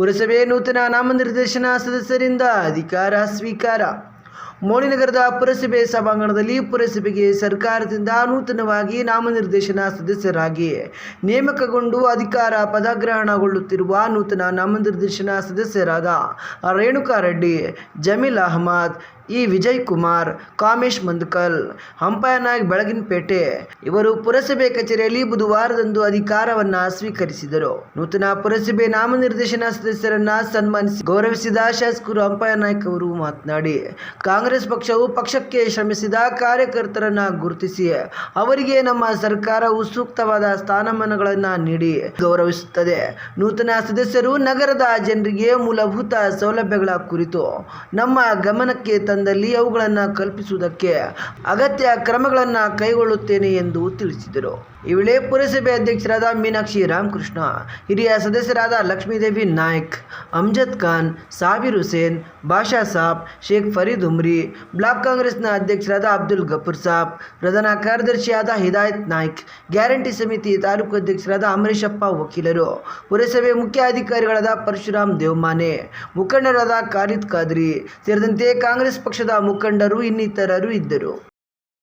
ಪುರಸಭೆ ನೂತನ ನಾಮನಿರ್ದೇಶನ ಸದಸ್ಯರಿಂದ ಅಧಿಕಾರ ಸ್ವೀಕಾರ. ಮೋಡಿನಗರದ ಪುರಸಭೆ ಸಭಾಂಗಣದಲ್ಲಿ ಪುರಸಭೆಗೆ ಸರ್ಕಾರದಿಂದ ನೂತನವಾಗಿ ನಾಮನಿರ್ದೇಶನ ಸದಸ್ಯರಾಗಿ ನೇಮಕಗೊಂಡು ಅಧಿಕಾರ ಪದಗ್ರಹಣಗೊಳ್ಳುತ್ತಿರುವ ನೂತನ ನಾಮನಿರ್ದೇಶನ ಸದಸ್ಯರಾದ ರೇಣುಕಾ ರೆಡ್ಡಿ, ಜಮೀಲ್ ಅಹಮದ್ ಇ ವಿಜಯ್ ಕುಮಾರ್ ಕಾಮೇಶ್ ಮಂದಕಲ್, ಹಂಪಯನಾಗ್ ಬೆಳಗಿನಪೇಟೆ ಇವರು ಪುರಸಭೆ ಕಚೇರಿಯಲ್ಲಿ ಬುಧವಾರದಂದು ಅಧಿಕಾರವನ್ನ ಸ್ವೀಕರಿಸಿದರು. ನೂತನ ಪುರಸಭೆ ನಾಮನಿರ್ದೇಶನ ಸದಸ್ಯರನ್ನ ಸನ್ಮಾನಿಸಿ ಗೌರವಿಸಿದ ಶಾಸಕರು ಹಂಪನಾಯಕ್ ಅವರು ಮಾತನಾಡಿ, ಕಾಂಗ್ರೆಸ್ ಪಕ್ಷವು ಪಕ್ಷಕ್ಕೆ ಶ್ರಮಿಸಿದ ಕಾರ್ಯಕರ್ತರನ್ನ ಗುರುತಿಸಿ ಅವರಿಗೆ ನಮ್ಮ ಸರ್ಕಾರವು ಸೂಕ್ತವಾದ ಸ್ಥಾನಮಾನಗಳನ್ನ ನೀಡಿ ಗೌರವಿಸುತ್ತದೆ. ನೂತನ ಸದಸ್ಯರು ನಗರದ ಜನರಿಗೆ ಮೂಲಭೂತ ಸೌಲಭ್ಯಗಳ ಕುರಿತು ನಮ್ಮ ಗಮನಕ್ಕೆ ತಂದಲ್ಲಿ ಅವುಗಳನ್ನು ಕಲ್ಪಿಸುವುದಕ್ಕೆ ಅಗತ್ಯ ಕ್ರಮಗಳನ್ನು ಕೈಗೊಳ್ಳುತ್ತೇನೆ ಎಂದು ತಿಳಿಸಿದರು. ಈ ವೇಳೆ ಪುರಸಭೆ ಅಧ್ಯಕ್ಷರಾದ ಮೀನಾಕ್ಷಿ ರಾಮಕೃಷ್ಣ, ಹಿರಿಯ ಸದಸ್ಯರಾದ ಲಕ್ಷ್ಮೀದೇವಿ ನಾಯ್ಕ್ ಅಮ್ಜದ್ ಖಾನ್, ಸಾಬಿರ್ ಹುಸೇನ್, ಬಾಷಾ ಸಾಬ್, ಶೇಖ್ ಫರೀದ್ ಉಮ್ರಿ, ಬ್ಲಾಕ್ ಕಾಂಗ್ರೆಸ್ನ ಅಧ್ಯಕ್ಷರಾದ ಅಬ್ದುಲ್ ಗಫೂರ್ ಸಾಬ್, ಪ್ರಧಾನ ಕಾರ್ಯದರ್ಶಿಯಾದ ಹಿದಾಯತ್ ನಾಯ್ಕ್, ಗ್ಯಾರಂಟಿ ಸಮಿತಿ ತಾಲೂಕು ಅಧ್ಯಕ್ಷರಾದ ಅಮರೇಶಪ್ಪ ವಕೀಲರು, ಪುರಸಭೆ ಮುಖ್ಯ ಅಧಿಕಾರಿಗಳಾದ ಪರಶುರಾಮ್ ದೇವಮಾನೆ, ಮುಖಂಡರಾದ ಖಾಲಿದ್ ಖಾದ್ರಿ, ಸೇರಿದಂತೆ ಕಾಂಗ್ರೆಸ್ ಪಕ್ಷದ ಮುಖಂಡರು ಇನ್ನಿತರರು ಇದ್ದರು.